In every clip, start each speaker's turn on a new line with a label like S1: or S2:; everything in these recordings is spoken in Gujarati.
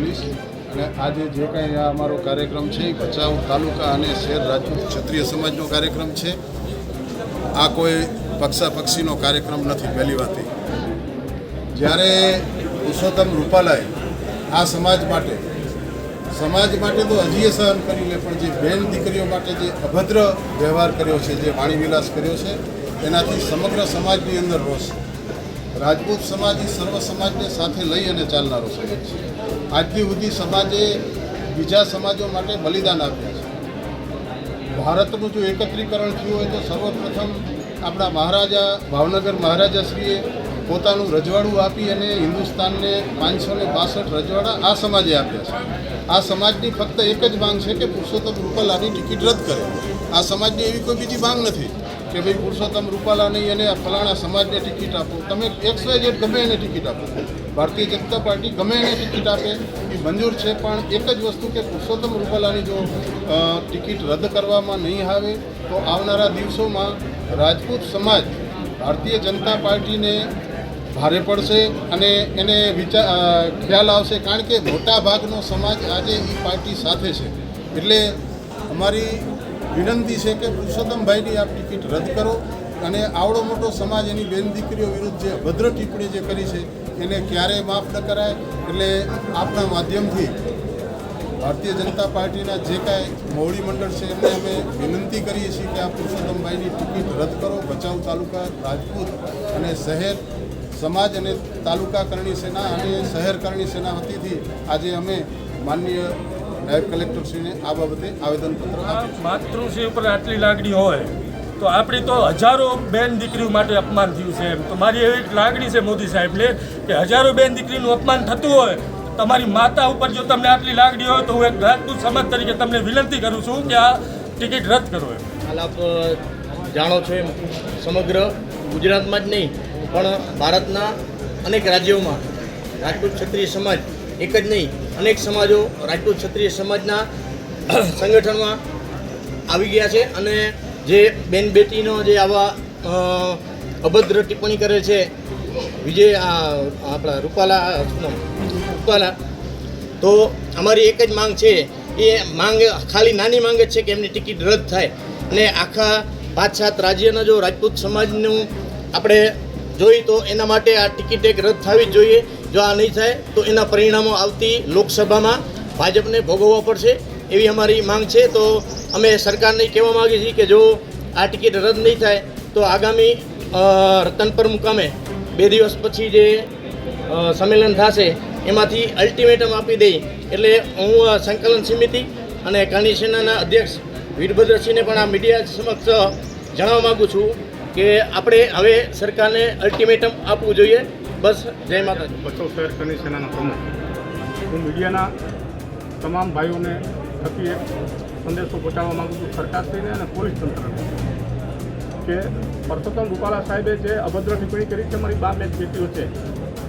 S1: પોલીસ અને આજે જે કાંઈ આ અમારો કાર્યક્રમ છે એ ભચાઉ તાલુકા અને શહેર રાજપૂત ક્ષત્રિય સમાજનો કાર્યક્રમ છે. આ કોઈ પક્ષાપક્ષીનો કાર્યક્રમ નથી, પહેલી વાત જ્યારે પુરુષોત્તમ રૂપાલાએ આ સમાજ માટે સમાજ માટે તો હજીએ સહન કરી લે, પણ જે બેન દીકરીઓ માટે જે અભદ્ર વ્યવહાર કર્યો છે, જે વાણીવિલાસ કર્યો છે, એનાથી સમગ્ર સમાજની અંદર રોષ છે રાજપૂત સમાજ એ સર્વ સમાજને સાથે લઈ અને ચાલનારો સમાજ છે. આજથી સુધી સમાજે બીજા સમાજો માટે બલિદાન આપ્યું છે. ભારતનું જો એકત્રીકરણ થયું હોય તો સર્વપ્રથમ આપણા મહારાજા, ભાવનગર મહારાજાશ્રીએ પોતાનું રજવાડું આપી અને હિન્દુસ્તાનને પાંચસો ને બાસઠ રજવાડા આ સમાજે આપ્યા છે. આ સમાજની ફક્ત એક જ માંગ છે કે પુરુષોત્તમ રૂપાલાની ટિકિટ રદ કરે. આ સમાજની એવી કોઈ બીજી માંગ નથી. કે ભાઈ પુરુષોત્તમ રૂપાલા નહીં અને ફલાણા સમાજને ટિકિટ આપો. તમે એક્સ વાય ઝેડ ગમે એને ટિકિટ આપો. ભારતીય જનતા પાર્ટી ગમે એને ટિકિટ આપે, એ મંજૂર છે, પણ એક જ વસ્તુ કે પુરુષોત્તમ રૂપાલાની જો ટિકિટ રદ કરવામાં નહીં આવે, તો આવનારા દિવસોમાં રાજપૂત સમાજ ભારતીય જનતા પાર્ટીને ભારે પડશે અને એને વિચાર ખ્યાલ આવશે, કારણ કે મોટા ભાગનો સમાજ આજે એ પાર્ટી સાથે છે. એટલે અમારી વિનંતી છે કે પુરુષોત્તમભાઈની આપ ટિકિટ રદ કરો અને આવડો મોટો સમાજ એની બેન દીકરીઓ વિરુદ્ધ જે અભદ્ર ટિપ્પણી જે કરી છે, એને ક્યારેય માફ ન કરાય. એટલે આપના માધ્યમથી ભારતીય જનતા પાર્ટીના જે કાંઈ મોવડી મંડળ છે, એમને અમે વિનંતી કરીએ છીએ કે આ પુરુષોત્તમભાઈની ટિકિટ રદ કરો. ભચાઉ તાલુકા રાજપૂત અને શહેર સમાજ અને તાલુકા કરણી સેના અને શહેર કરણી સેના વતીથી આજે અમે માનનીય નાયબ કલેક્ટરશ્રીને આ બાબતે આવેદનપત્ર આપ્યું
S2: માતૃશ્રી ઉપર આટલી લાગણી હોય તો આપણી તો હજારો બેન દીકરીઓ માટે અપમાન થયું છે એમ. તો મારી એવી લાગણી છે મોદી સાહેબને કે હજારો બેન દીકરીનું અપમાન થતું હોય તમારી માતા ઉપર જો તમને આટલી લાગણી હોય તો હું એક રાજપૂત સમાજ તરીકે તમને વિનંતી કરું છું કે આ ટિકિટ રદ કરો એમ.
S3: હાલ આપ જાણો છો એમ સમગ્ર ગુજરાતમાં જ નહીં પણ ભારતના અનેક રાજ્યોમાં રાજપૂત ક્ષત્રિય સમાજ એક જ નહીં, અનેક સમાજો રાજપૂત ક્ષત્રિય સમાજના સંગઠનમાં આવી ગયા છે અને જે બેન બેટીનો જે આવા અભદ્ર ટિપ્પણી કરે છે, વિજય આપણા રૂપાલા રૂપાલા, તો અમારી એક જ માંગ છે, એ માંગ, ખાલી નાની માંગ જ છે કે એમની ટિકિટ રદ થાય. અને આખા પાંચ રાજ્યના જો રાજપૂત સમાજનું આપણે જોઈએ તો એના માટે આ ટિકિટ એક રદ થવી જ જોઈએ. જો આ નહીં થાય, તો એના પરિણામો આવતી લોકસભામાં ભાજપને ભોગવવા પડશે એવી અમારી માંગ છે. તો અમે સરકારને કહેવા માગીએ છીએ કે જો આ ટિકિટ રદ નહીં થાય, તો આગામી રતનપર મુકામે બે દિવસ પછી જે સંમેલન થશે, એમાંથી અલ્ટિમેટમ આપી દઈ. એટલે હું સંકલન સમિતિ અને કાની સેનાના અધ્યક્ષ વીરભદ્રસિંહને પણ આ મીડિયા સમક્ષ જણાવવા માગું છું કે આપણે હવે સરકારને અલ્ટિમેટમ આપવું જોઈએ. બસ, જય માતાજી.
S4: બસો શહેર કરની સેનાના પ્રમુખ. હું મીડિયાના તમામ ભાઈઓને થકી એક સંદેશો પહોંચાડવા માગું છું. સરકારશ્રીને અને પોલીસ તંત્રને કે પરસોત્તમ રૂપાલા સાહેબે જે અભદ્ર ટિપ્પણી કરી છે મારી બા બેન બેટીઓ છે,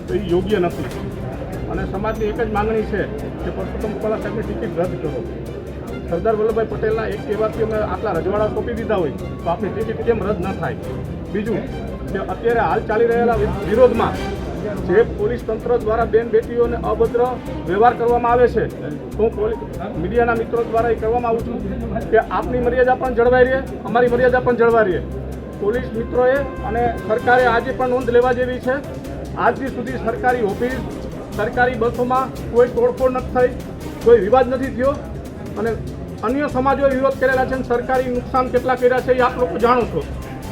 S4: તો એ યોગ્ય નથી. અને સમાજની એક જ માંગણી છે કે પરસોત્તમ રૂપાલા સાહેબની ટિકિટ રદ કરો. સરદાર વલ્લભભાઈ પટેલના એક કહેવાથી અમે આટલા રજવાડા સોંપી દીધા હોય, તો આપણી ટિકિટ કેમ રદ ન થાય? બીજું કે અત્યારે હાલ ચાલી રહેલા વિરોધમાં જે પોલીસ તંત્ર દ્વારા બેન બેટીઓને અભદ્ર વ્યવહાર કરવામાં આવે છે, હું મીડિયાના મિત્રો દ્વારા એ કરવામાં આવું છું કે આપની મર્યાદા પણ જળવાઈ રહે, અમારી મર્યાદા પણ જળવાઈ રહે. પોલીસ મિત્રોએ અને સરકારે આજે પણ નોંધ લેવા જેવી છે, આજથી સુધી સરકારી ઓફિસ, સરકારી બસોમાં કોઈ તોડફોડ નથી થઈ, કોઈ વિવાદ નથી થયો અને અન્ય સમાજોએ વિરોધ કરેલા છે અને સરકારી નુકસાન કેટલા કર્યા છે એ આપ લોકો જાણો છો.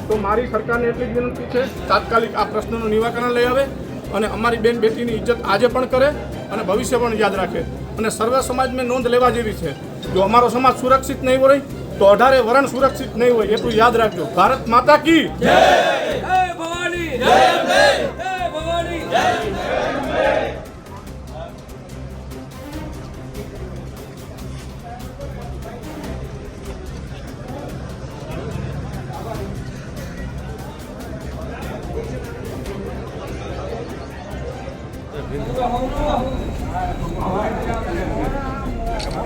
S4: તો મારી સરકારને એટલી જ વિનંતી છે, તાત્કાલિક આ પ્રશ્નનું નિરાકરણ લઈ આવે. અને અમારી બેન બેટીની ઇજ્જત આજે પણ કરે અને ભવિષ્ય પણ યાદ રાખે. અને સર્વ સમાજને નોંધ લેવા જેવી છે. જો અમારો સમાજ સુરક્ષિત નહીં હોય, તો અઢારે વરણ સુરક્ષિત નહીં હોય એટલું યાદ રાખજો. ભારત માતા કી
S2: જય ભવાની જય ભવાની.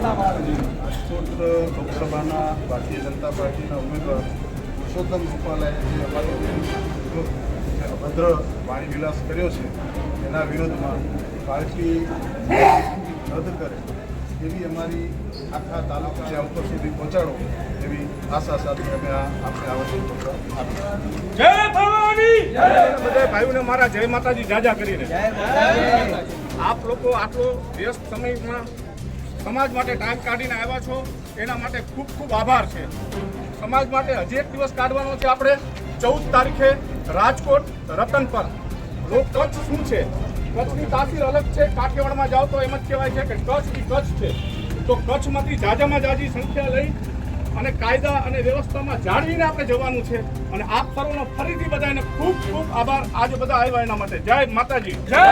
S1: રાજકોટ લોકસભાના ભારતીય જનતા પાર્ટીના ઉમેદવાર પુરુષોત્તમ રૂપાલાએ જે અમારી જે અભદ્ર વાણી વિલાસ કર્યો છે એના વિરોધમાં પાર્ટી રદ કરે એવી અમારી આખા તાલુકા ઉપર સુધી પહોંચાડો એવી આશા સાથે અમે આ આપણે આવેદનપત્ર આપ્યું
S2: જય ભવાની!
S4: બધા ભાઈઓને મારા જય માતાજી જાજા કરીને. આપ લોકો આટલો વ્યસ્ત સમયમાં સમાજ માટે ટાઈમ કાઢીને આવ્યા છો, એના માટે ખૂબ ખૂબ આભાર છે. સમાજ માટે હજી એક દિવસ કાઢવાનો છે આપણે. ચૌદ તારીખે રાજકોટ રતન પર. લોક કચ્છ શું છે? કચ્છની તાસીર અલગ છે, કાઠિયાવાડમાં જાઓ તો એમ જ કહેવાય છે કે કચ્છ એ કચ્છ છે. તો કચ્છમાંથી જાજામાં જાજી સંખ્યા લઈ અને કાયદા અને વ્યવસ્થામાં જાળવીને આપણે જવાનું છે. અને આપ સર્વનો ફરીથી બધાને ખૂબ ખૂબ આભાર. આજે બધા આવ્યા એના માટે. જય માતાજી.
S2: જય